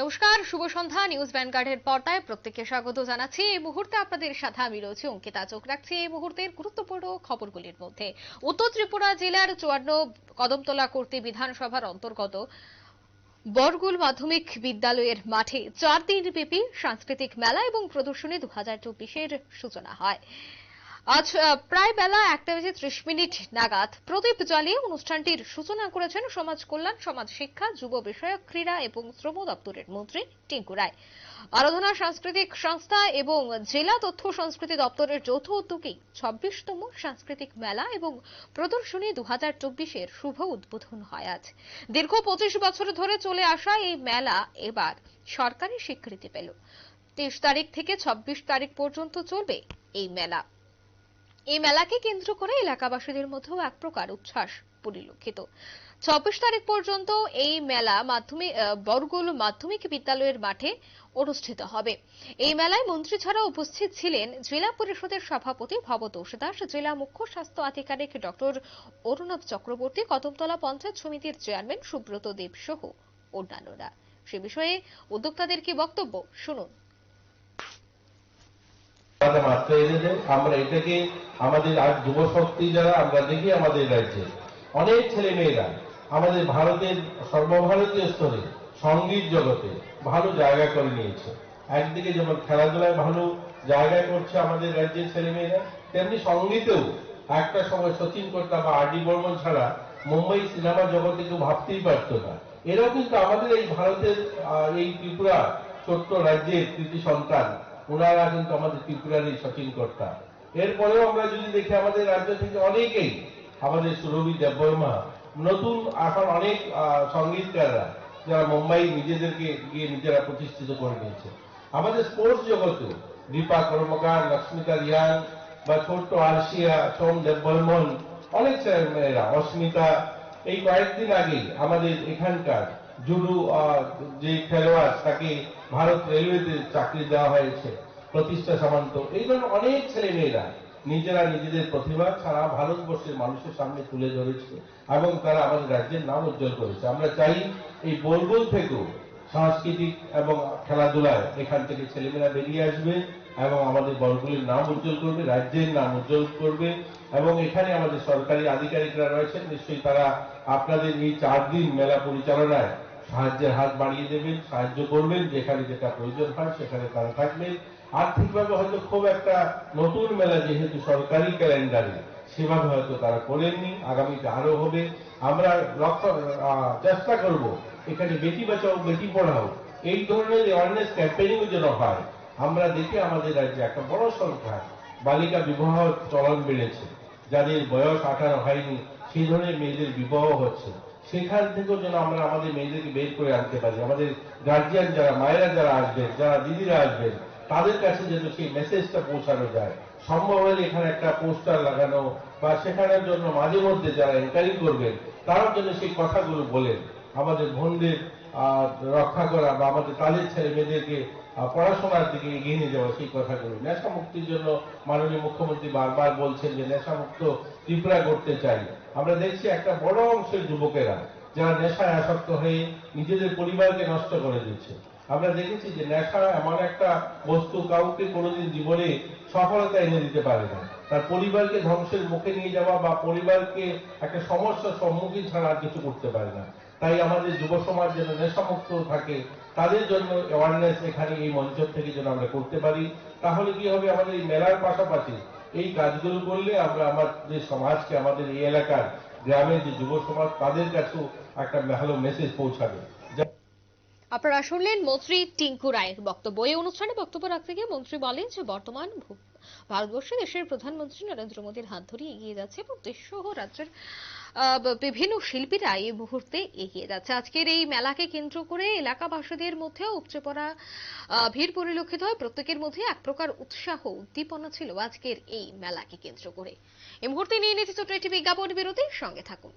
নমস্কার, শুভ সন্ধ্যা। নিউজ ভ্যানগার্ডের পর্দায় প্রত্যেককে স্বাগত জানাচ্ছি। এই মুহূর্তে আপনাদের সাথে আমি রয়েছি অঙ্কিতা। চোখ রাখছি এই মুহূর্তের গুরুত্বপূর্ণ খবরগুলির মধ্যে। উত্তর ত্রিপুরা জেলার চুয়ান্ন কদমতলা কর্তৃ বিধানসভার অন্তর্গত বরগুল মাধ্যমিক বিদ্যালয়ের মাঠে চার দিন ব্যাপী সাংস্কৃতিক মেলা এবং প্রদর্শনী দু হাজার চব্বিশের সূচনা হয়। আজ প্রায় বেলা একটা বেজে ত্রিশ মিনিট নাগাদ প্রদীপ জ্বালিয়ে অনুষ্ঠানটির সূচনা করেছেন সমাজ কল্যাণ, সমাজ শিক্ষা, যুব বিষয়ক, ক্রীড়া এবং শ্রম দপ্তরের মন্ত্রী টিঙ্কু রায়। আরাধনা সাংস্কৃতিক সংস্থা এবং জেলা তথ্য সংস্কৃতি দপ্তরের যৌথ উদ্যোগে ছাব্বিশতম সাংস্কৃতিক মেলা এবং প্রদর্শনী দু হাজার চব্বিশের শুভ উদ্বোধন হয় আজ। দীর্ঘ পঁচিশ বছর ধরে চলে আসা এই মেলা এবার সরকারি স্বীকৃতি পেল। তেইশ তারিখ থেকে ছাব্বিশ তারিখ পর্যন্ত চলবে এই মেলা। এই মেলাকে কেন্দ্র করে এলাকাবাসীদের মধ্যেও এক প্রকার উচ্ছ্বাস পরিলক্ষিত। ছাব্বিশ তারিখ পর্যন্ত এই মেলা মাধ্যমিক বরগুল মাধ্যমিক বিদ্যালয়ের মাঠে অনুষ্ঠিত হবে। এই মেলায় মন্ত্রী ছাড়া উপস্থিত ছিলেন জেলা পরিষদের সভাপতি ভবতোষ দাস, জেলা মুখ্য স্বাস্থ্য আধিকারিক ডক্টর অরুণব চক্রবর্তী, কদমতলা পঞ্চায়েত সমিতির চেয়ারম্যান সুব্রত দেব সহ অন্যান্যরা। সে বিষয়ে উদ্যোক্তাদের কি বক্তব্য? শুনুন। মাত্রা এনে দেয় আমরা এটাকে আমাদের আজ যুব শক্তি যারা, আমরা দেখি আমাদের রাজ্যে। অনেক ছেলে মেয়েরা আমাদের ভারতের, সর্বভারতীয় স্তরে সংগীত জগতে ভালো জায়গা করে নিয়েছে। একদিকে যেমন খেলাধুলায় ভালো জায়গা করছে আমাদের রাজ্যের ছেলে মেয়েরা তেমনি সঙ্গীতেও একটা সময় সচিন কোট্টা বা আর ডি বর্মন ছাড়া মুম্বাই সিনেমা জগতে কেউ ভাবতেই পারতো না। এরাও কিন্তু আমাদের এই ভারতের এই ত্রিপুরা ছোট্ট রাজ্যের কৃতি সন্তান। ওনারা কিন্তু আমাদের ত্রিপুরারই সচিন কর্তা এরপরেও আমরা যদি দেখি আমাদের রাজ্য থেকে অনেকেই, আমাদের সুরভি দেববর্মা, নতুন এখন অনেক সঙ্গীতকাররা যারা মুম্বাই নিজেদেরকে গিয়ে নিজেরা প্রতিষ্ঠিত করে নিয়েছে। আমাদের স্পোর্টস জগতে দীপা কর্মকার, লক্ষ্মিতা রিয়ান বা ছোট্ট আরশিয়া সোম দেববর্মন, অনেক মেয়েরা অস্মিতা এই কয়েকদিন আগেই আমাদের এখানকার জুডু যে খেলোয়াড়, তাকে ভারত রেলওয়েতে চাকরি দেওয়া হয়েছে, প্রতিষ্ঠা সামন্ত। এই ধরনের অনেক ছেলে মেয়েরা নিজেরা নিজেদের প্রতিভা সারা ভারতবর্ষের মানুষের সামনে তুলে ধরেছে এবং তারা আমাদের রাজ্যের নাম উজ্জ্বল করেছে। আমরা চাই এই বোলবোল থেকেও সাংস্কৃতিক এবং খেলাধুলায় এখান থেকে ছেলেমেয়েরা বেরিয়ে আসবে। এবং আমাদের বরগুলির নাম উজ্জ্বল করবে, রাজ্যের নাম উজ্জ্বল করবে এবং এখানে আমাদের সরকারি আধিকারিকরা রয়েছেন। নিশ্চয়ই তারা আপনাদের এই চার দিন মেলা পরিচালনায় সাহায্যের হাত বাড়িয়ে দেবেন, সাহায্য করবেন, যেখানে যেটা প্রয়োজন হয় সেখানে তারা থাকবেন আর্থিকভাবে হয়তো খুব একটা নতুন মেলা যেহেতু সরকারি ক্যালেন্ডারে, সেভাবে হয়তো তারা করেননি, আগামীতে আরও হবে। আমরা চেষ্টা করব এখানে বেটি বাঁচাও, বেটি পড়াও, এই ধরনের অ্যাওয়ারনেস ক্যাম্পেইনিং যেন হয়। আমরা দেখি আমাদের রাজ্যে একটা বড় সংখ্যা বালিকা বিবাহ চলন বেড়েছে। যাদের বয়স আঠারো হয়নি, সেই ধরনের মেয়েদের বিবাহ হচ্ছে। সেখান থেকেও যেন আমরা আমাদের মেয়েদেরকে বের করে আনতে পারি। আমাদের গার্জিয়ান যারা, মায়েরা যারা আসবেন, যারা দিদিরা আসবেন, তাদের কাছে যেন সেই মেসেজটা পৌঁছানো যায়। সম্ভব হলে এখানে একটা পোস্টার লাগানো বা সেখানের জন্য মাঝে মধ্যে যারা এনকারি করবেন, তারাও যেন সেই কথাগুলো বলেন। আমাদের বোনদের রক্ষা করা বা আমাদের তাদের ছেলে মেয়েদেরকে পড়াশোনার দিকে এগিয়ে নিয়ে যাওয়া, সেই কথাগুলো নেশা মুক্তির জন্য মাননীয় মুখ্যমন্ত্রী বারবার বলছেন যে নেশা মুক্ত ত্রিপুরা করতে চাই। আমরা দেখছি একটা বড় অংশের যুবকেরা যারা নেশায় আসক্ত হয়ে নিজেদের পরিবারকে নষ্ট করে দিচ্ছে। আমরা দেখেছি যে নেশা এমন একটা বস্তু কাউকে কোনোদিন জীবনে সফলতা এনে দিতে পারে না। তার পরিবারকে ধ্বংসের মুখে নিয়ে যাওয়া বা পরিবারকে একটা সমস্যার সম্মুখীন ছাড়া আর কিছু করতে পারে না। তাই আমাদের যুব সমাজ যেন নেশামুক্ত থাকে, তাদের জন্য অ্যাওয়ারনেস এখানে এই মঞ্চ থেকে যেন আমরা করতে পারি। তাহলে কি হবে? আমাদের এই মেলার পাশাপাশি এই কাজগুলো করলে আমরা আমাদের সমাজকে, আমাদের এই এলাকার গ্রামের যে যুব সমাজ, তাদের কাছেও একটা ভালো মেসেজ পৌঁছাবে। যা- আপনারা শুনলেন মন্ত্রী টিঙ্কু রায়ের বক্তব্য। এই অনুষ্ঠানে বক্তব্য রাখতে গিয়ে মন্ত্রী বলেন যে, বর্তমান ভারতবর্ষে দেশের প্রধানমন্ত্রী নরেন্দ্র মোদীর হাত ধরে এগিয়ে যাচ্ছে এবং দেশ সহ রাজ্যের বিভিন্ন শিল্পীরা এই মুহূর্তে এগিয়ে যাচ্ছে। আজকের এই মেলাকে কেন্দ্র করে এলাকাবাসীদের মধ্যে উপচে পড়া ভিড় পরিলক্ষিত হয়। প্রত্যেকের মধ্যে এক প্রকার উৎসাহ উদ্দীপনা ছিল আজকের এই মেলাকে কেন্দ্র করে। এই মুহূর্তে নিয়ে নিতে ছোট্ট একটি বিজ্ঞাপন বিরতির সঙ্গে থাকুন।